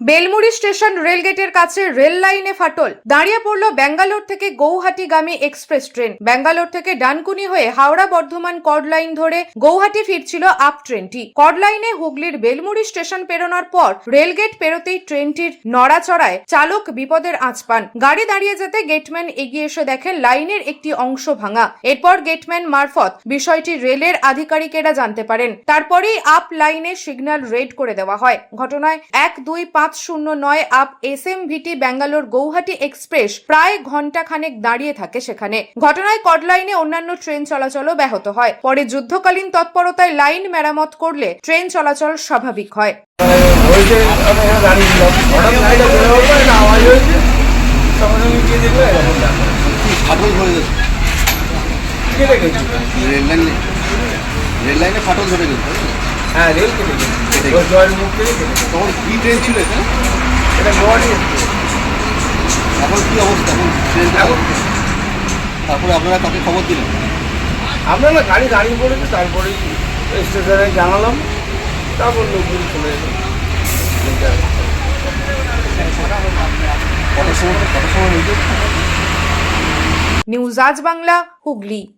Belmuri station রেলগেটের কাছে rail লাইনে ফাটল। দাঁড়িয়ে পড়ল ব্যাঙ্গালোর থেকে গৌহাটিগামী এক্সপ্রেস ট্রেন। ব্যাঙ্গালোর থেকে ডানকুনি হয়ে হাওড়া বর্ধমান কর্ড লাইন ধরে গৌহাটি ফিরছিল আপ ট্রেনটি। কর্ড লাইনে হুগলির বেলমুড়ি স্টেশন পেরোনোর পর রেলগেট পেরোতেই ট্রেনটির নড়াচড়ায় চালক বিপদের আঁচ পান। গাড়ি দাঁড়িয়ে যেতে গেটম্যান এগিয়ে এসে দেখেন লাইনের একটি অংশ ভাঙা। এরপর গেটম্যান মারফত বিষয়টি রেলের আধিকারিকেরা জানতে পারেন। তারপরেই আপ লাইনে সিগন্যাল রেড করে দেওয়া হয়। ঘটনায় এক, দুই, পাঁচ শূন্য নয় up S M VT Bangalore Guwahati express প্রায় ঘণ্টা খানেক দাঁড়িয়ে থাকে সেখানে। ঘটনায় কড লাইনে অন্যান্য ট্রেন চলাচলও ব্যাহত হয়। পরে যুদ্ধকালীন তৎপরতায় লাইন মেরামত করলে ট্রেন চলাচল স্বাভাবিক হয়। রেল লাইনে ফাটল ধরে গেছে। হ্যাঁ রেল কেটে ওই জয়ের মুখ থেকে তখন কি ট্রেন ছিল এটা এখন কি অবস্থা এখন তারপরে আপনারা কাকে খবর দিলেন আমরা না গাড়ি দাঁড়িয়ে পড়েছে তারপরে স্টেশনে জানালাম তারপর লোকজন চলে এলো। কটার সময় কত সময় নিউজ আজ বাংলা হুগলি।